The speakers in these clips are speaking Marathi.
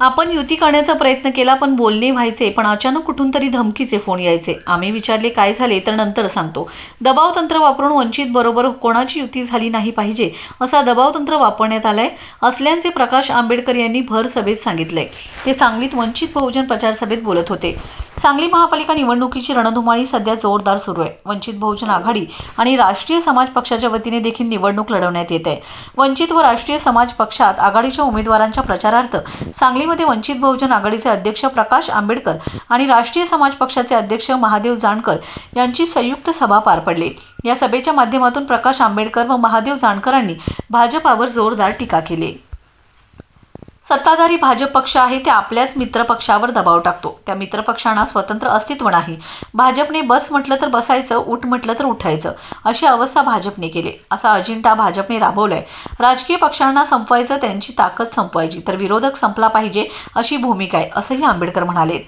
आपण युती करण्याचा प्रयत्न केला पण बोलणे व्हायचे पण अचानक कुठून तरी धमकीचे फोन यायचे. आम्ही विचारले काय झाले? तर नंतर सांगतो दबाव तंत्र वापरून वंचित बरोबर कोणाची युती झाली नाही पाहिजे? असा दबाव तंत्र वापरण्यात आलाय. असल्याचे प्रकाश आंबेडकर यांनी भर सभेत सांगितले ते सांगलीत वंचित बहुजन प्रचार सभेत बोलत होते. सांगली महापालिका निवडणुकीची रणधुमाळी सध्या जोरदार सुरू आहे. वंचित बहुजन आघाडी आणि राष्ट्रीय समाज पक्षाच्या वतीने देखील निवडणूक लढवण्यात येत आहे. वंचित व राष्ट्रीय समाज पक्षात आघाडीच्या उमेदवारांच्या प्रचारार्थ सांगलीमध्ये वंचित बहुजन आघाडीचे अध्यक्ष प्रकाश आंबेडकर आणि राष्ट्रीय समाज पक्षाचे अध्यक्ष महादेव जानकर यांची संयुक्त सभा पार पडली. या सभेच्या माध्यमातून प्रकाश आंबेडकर व महादेव जानकरांनी भाजपावर जोरदार टीका केली. सत्ताधारी भाजप पक्ष आहे ते आपल्याच मित्रपक्षावर दबाव टाकतो. त्या मित्रपक्षांना स्वतंत्र अस्तित्व नाही. भाजपने बस म्हटलं तर बसायचं उठ म्हटलं तर उठायचं अशी अवस्था भाजपने केली. असा अजिंठा भाजपने राबवलाय. राजकीय पक्षांना संपवायचं त्यांची ताकद संपवायची तर विरोधक संपला पाहिजे अशी भूमिका आहे असंही आंबेडकर म्हणाले.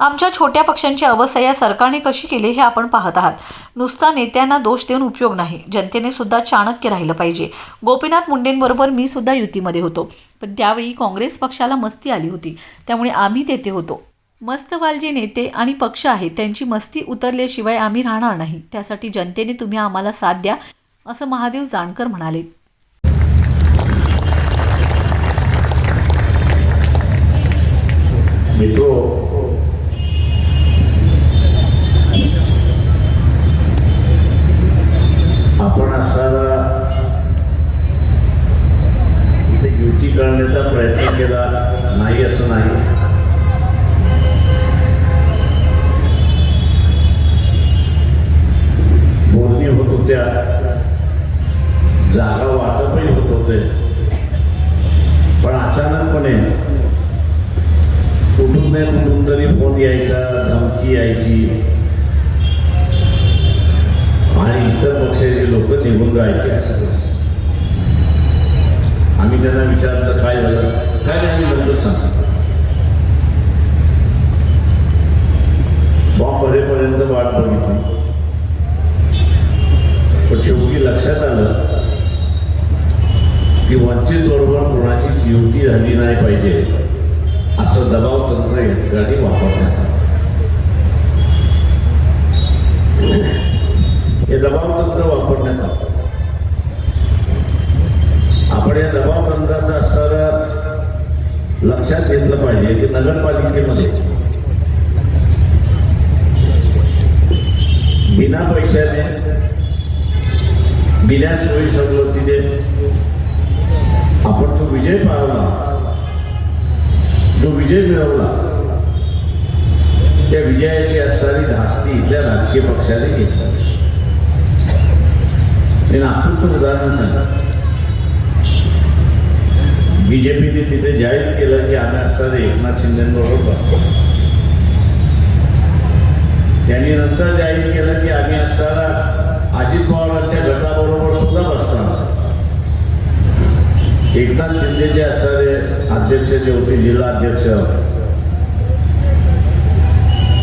आमच्या छोट्या पक्षांची अवस्था या सरकारने कशी केली हे आपण पाहत आहात. नुसता नेत्यांना दोष देऊन उपयोग नाही. जनतेने सुद्धा चाणक्य राहिलं पाहिजे. गोपीनाथ मुंडेंबरोबर मी सुद्धा युतीमध्ये होतो. पण त्यावेळी काँग्रेस पक्षाला मस्ती आली होती. त्यामुळे आम्ही तेथे होतो. मस्तवाल जे नेते आणि पक्ष आहेत. त्यांची मस्ती उतरल्याशिवाय आम्ही राहणार नाही. त्यासाठी जनतेने तुम्ही आम्हाला साथ द्या असं महादेव जानकर म्हणाले. मित्रो होत्या जागा वाटपही होत होते. पण अचानकपणे कुठून नाही कुठून तरी फोन यायचा धमकी यायची आणि इतर पक्षाचे लोक निघून जायचे असं आम्ही त्यांना विचारलं काय झालं? काय नाही आम्ही नंतर सांगतो. फॉर्म भरेपर्यंत वाट बघितली. पण शेवटी लक्षात आलं की वंचित बरोबर कोणाचीच युती झाली नाही पाहिजे असं दबाव तंत्र या ठिकाणी वापरण्यात आलं. हे दबाव तंत्र वापरण्यात आलं आपण या दबाव तंत्राचा असणारा लक्षात घेतलं पाहिजे की नगरपालिकेमध्ये बिना पैशाने बिना सोयी सवलतीने आपण तो विजय पाळवला जो विजय मिळवला त्या विजयाची असणारी धास्ती इथल्या राजकीय पक्षाने घेतली. मी नागपूरचं उदाहरण सांगा बीजेपीने तिथे जाहीर केलं की आम्ही असणारे एकनाथ शिंदेबरोबर बसतो. त्यांनी नंतर जाहीर केलं की आम्ही असणारा अजित पवारांच्या गटाबरोबर सुद्धा बसतात एकनाथ शिंदे जे असणारे अध्यक्ष जे होते जिल्हा अध्यक्ष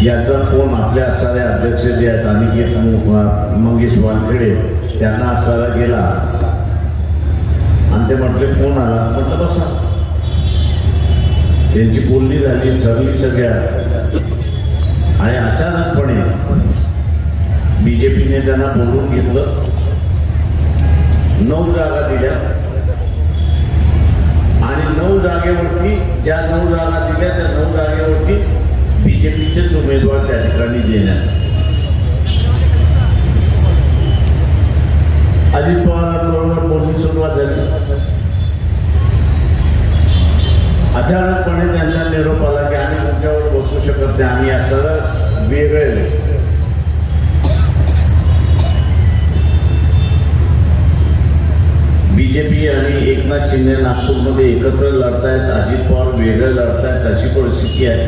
यांचा फोन आपल्या असणारे अध्यक्ष जे आहेत अनिकेत मंगेश वानखेडे त्यांना असायला गेला. आणि ते म्हटले फोन आला. म्हटलं बसा. त्यांची बोलणी झाली ठरली सगळ्या. आणि अचानकपणे बी जे पीने त्यांना बोलवून घेतलं. नऊ जागा दिल्या. आणि नऊ जागेवरती ज्या नऊ जागा दिल्या त्या नऊ जागेवरती बीजेपीचेच उमेदवार त्या ठिकाणी देण्यात अजित पवारांबरोबर बोलणी सुरुवात झाली. अचानकपणे त्यांचा निरोप आला की आम्ही तुमच्यावर बसू शकत नाही. आम्ही असं वेगळे बीजेपी आणि एकनाथ शिंदे नागपूरमध्ये एकत्र लढतायत अजित पवार वेगळे लढतायत अशी परिस्थिती आहे.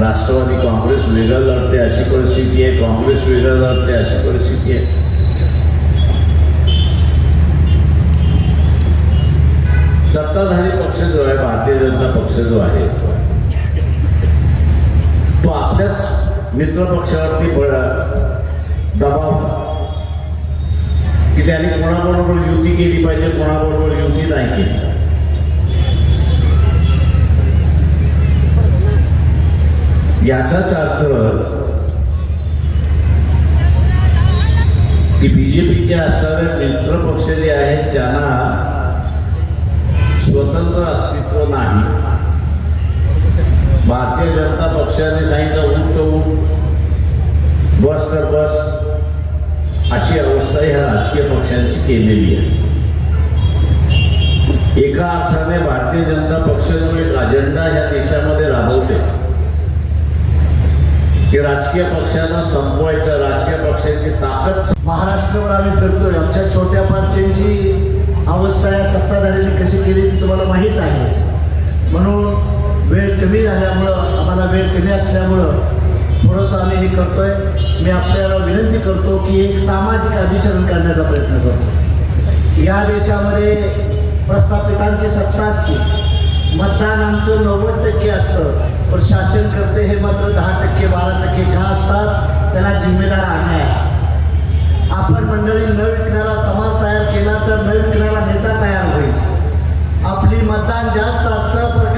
राष्ट्रवादी काँग्रेस वेगळं लढते अशी परिस्थिती आहे काँग्रेस वेगळं लढते अशी परिस्थिती आहे. सत्ताधारी पक्ष जो आहे भारतीय जनता पक्ष जो आहे तो आपल्याच मित्र पक्षावरती दबाव की त्यांनी कोणाबरोबर युती केली पाहिजे कोणाबरोबर युती नाही केली याचाच अर्थ की बीजेपीचे असणारे मित्र पक्ष जे आहेत त्यांना स्वतंत्र अस्तित्व नाही. भारतीय जनता पक्षाने सांगितलं उठ उठ बस तर बस. अशी अवस्था ह्या राजकीय पक्षांची केलेली आहे. एका अर्थाने भारतीय जनता पक्ष जो एक अजेंडा ह्या देशामध्ये राबवते की राजकीय पक्षांना संपवायचं राजकीय पक्षांची ताकद महाराष्ट्रावर आम्ही फिरतोय. आमच्या छोट्या पार्ट्यांची अवस्था या सत्ताधाऱ्यांनी कशी केली ती तुम्हाला माहीत आहे. म्हणून वेळ कमी झाल्यामुळं आम्हाला वेळ कमी असल्यामुळं थोडंसं आम्ही हे करतोय. मी आपल्याला विनंती करतो की एक सामाजिक अभिसरण करण्याचा प्रयत्न करतो या देशामध्ये प्रस्थापितांची सत्ता असते. मतदान आमचं नव्वद टक्के असतं. पण शासन करते हे मात्र दहा टक्के बारा टक्के का असतात? त्याला जिम्मेदार आणणे आहे. आपण मंडळी न विकणारा समाज तयार केला तर न विकणारा नेता तयार होईल. आपली मतदान जास्त असतं पण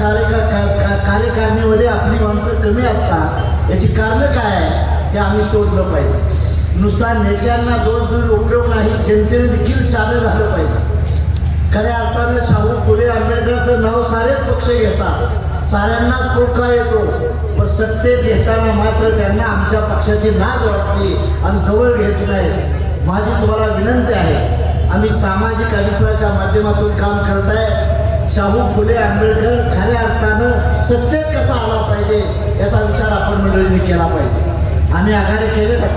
कार्यकारणीमध्ये आपली माणसं कमी असतात. याची कारणं काय आहे हे आम्ही शोधलं पाहिजे. नुसता नेत्यांना दोष देऊन उपयोग नाही जनतेने देखील चालू झालं पाहिजे. खऱ्या अर्थानं शाहू फुले आंबेडकरांचं नाव सारेच पक्ष घेतात. साऱ्यांनाच पुळका येतो पण सत्तेत येताना मात्र त्यांना आमच्या पक्षाची लाज वाटली आणि जवळ घेत नाही माझी तुम्हाला विनंती आहे आम्ही सामाजिक अभिसराच्या माध्यमातून काम करत आहे शाहू फुले आंबेडकर खऱ्या अर्थानं सत्तेत कसा आला पाहिजे याचा विचार आपण मंडळींनी केला पाहिजे. आम्ही आघाडी केले का?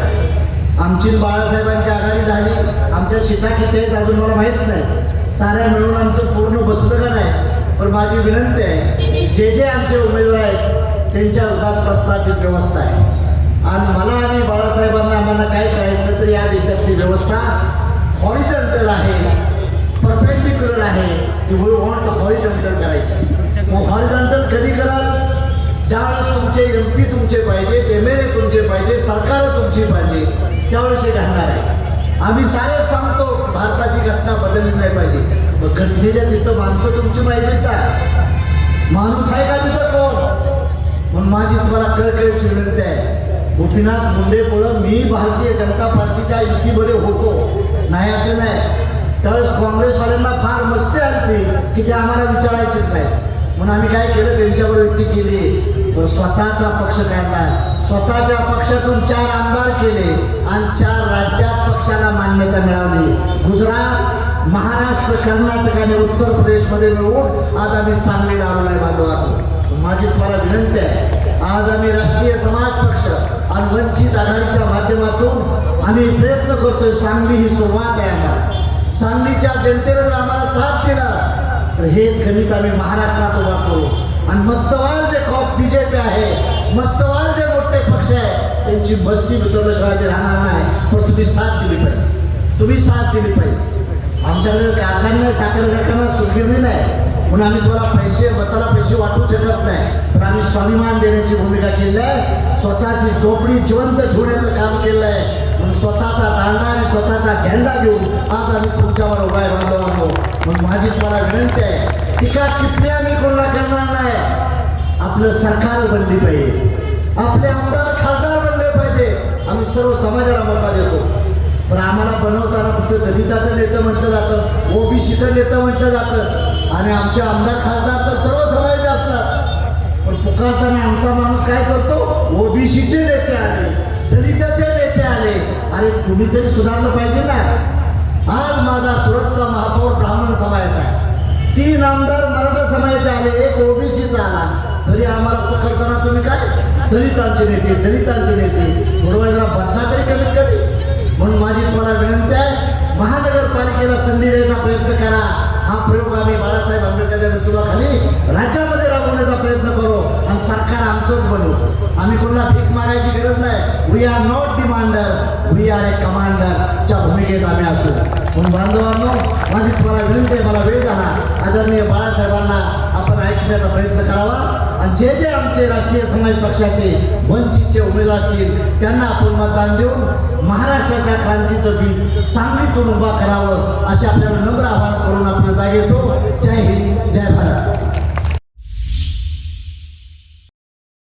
आमची बाळासाहेबांची आघाडी झाली. आमच्या सीटा किती आहेत अजून मला माहीत नाही. साऱ्या मिळून आमचं पूर्ण बसलं का नाही. पण माझी विनंती आहे जे जे आमचे उमेदवार आहेत त्यांच्या विरोधात प्रस्थापित व्यवस्था आहे. आणि मला आणि बाळासाहेबांना आम्हाला काय करायचं तर या देशातली व्यवस्था हॉरिझॉन्टल आहे. परपेंडिक्युलर आहे की वी वॉन्ट हॉरिझॉन्टल करायची. मग हॉरिझॉन्टल कधी कराल? ज्यावेळेस तुमचे एम पी तुमचे पाहिजे एम एल ए तुमचे पाहिजे सरकार तुमची पाहिजे त्यावेळेस हे घडणार आहे. आम्ही सारे सांगतो भारताची घटना बदलली नाही पाहिजे. मग घटनेच्या तिथं माणसं तुमची पाहिजेत का माणूस आहे का तिथं कोण? म्हणून माझी तुम्हाला कळकळीची विनंती आहे. गोपीनाथ मुंडे पुढं मी भारतीय जनता पार्टीच्या युतीमध्ये होतो. नाही असं नाही. त्यावेळेस काँग्रेसवाल्यांना फार मस्ती आली की ते आम्हाला विचारायचीच नाही म्हणून आम्ही काय केलं? त्यांच्यावर युती केली. स्वतःचा पक्ष काढला. स्वतःच्या पक्षातून चार आमदार केले आणि चार राज्यात पक्षाला मान्यता मिळावली गुजरात महाराष्ट्र कर्नाटक आणि उत्तर प्रदेशमध्ये मिळवून आज आम्ही सांगली आलो आहे आहोत माझी तुम्हाला विनंती आहे आज आम्ही राष्ट्रीय समाज पक्ष आणि वंचित आघाडीच्या माध्यमातून आम्ही प्रयत्न करतोय सांगली ही सुरुवात आहे आम्हाला. सांगलीच्या जनतेनं जर आम्हाला साथ दिला. तर हेच गणित आम्ही महाराष्ट्रात उभा करू आणि मस्तवाल जे कॉप बी जे पी आहे मस्तवाल जे मोठे पक्ष आहे त्यांची मस्ती मित्रशिवाय राहणार नाही. पण तुम्ही साथ दिली पाहिजे. तुम्ही साथ दिली पाहिजे. आमच्याकडे कारखाना साखर कारखाना सुगिरणी नाही. म्हणून आम्ही तुम्हाला पैसे मताला पैसे वाटू शकत नाही. पण आम्ही स्वाभिमान देण्याची भूमिका केली आहे. स्वतःची झोपडी जिवंत ठेवण्याचं काम केलं आहे. म्हणून स्वतःचा दांडा आणि स्वतःचा झेंडा घेऊन आज आम्ही तुमच्यावर उभा आहे बांधवांनो म्हणून माझी तुम्हाला विनंती आहे टीका टिप्पणी आम्ही कोणाला करणार नाही. आपलं सरकार बनली पाहिजे. आपले आमदार खासदार बनले पाहिजे. आम्ही सर्व समाजाला मौका देतो. पण आम्हाला बनवताना फक्त दलिताचं नेतं म्हटलं जातं ओबीसीचं नेतं म्हटलं जातं. आणि आमचे आमदार खासदार तर सर्व समाजाचे असतात. पण पुकारताना आमचा माणूस काय करतो? ओबीसीचे नेते आले दलिताचे नेते तुम्ही तरी सुधारलं पाहिजे ना. आज माझा सुरतचा महापौर ब्राह्मण समाजाचा आहे. तीन आमदार मराठा समाजाचे आले एक ओबीसीचा आला. तरी आम्हाला पकडताना तुम्ही काय? दलितांचे नेते दलितांचे नेते. थोडं वेळ जरा बदला तरी कमीत कमी म्हणून माझी तुम्हाला विनंती आहे महानगरपालिकेला संधी देण्याचा प्रयत्न करा. हा प्रयोग आम्ही बाळासाहेब आंबेडकरच्या नेतृत्वाखाली राज्यामध्ये राबवण्याचा प्रयत्न करू आणि सरकार आमचंच बनवू आम्ही कोणाला भीक मागायची गरज नाही. We are not demander we are a कमांडरच्या भूमिकेत आम्ही असू. म्हणून बांधवांनो माझी तुम्हाला विनंती आहे मला वेळ झाला आदरणीय बाळासाहेबांना आपण ऐकण्याचा प्रयत्न करावा. आणि जे जे आमचे राष्ट्रीय समाज पक्षाचे वंचितचे उमेदवार असतील त्यांना आपण मतदान देऊन महाराष्ट्राच्या क्रांतीचं बीज सांगलीतून उभा करावं असे आपल्याला नम्र आवाहन करून आपल्या जागेतो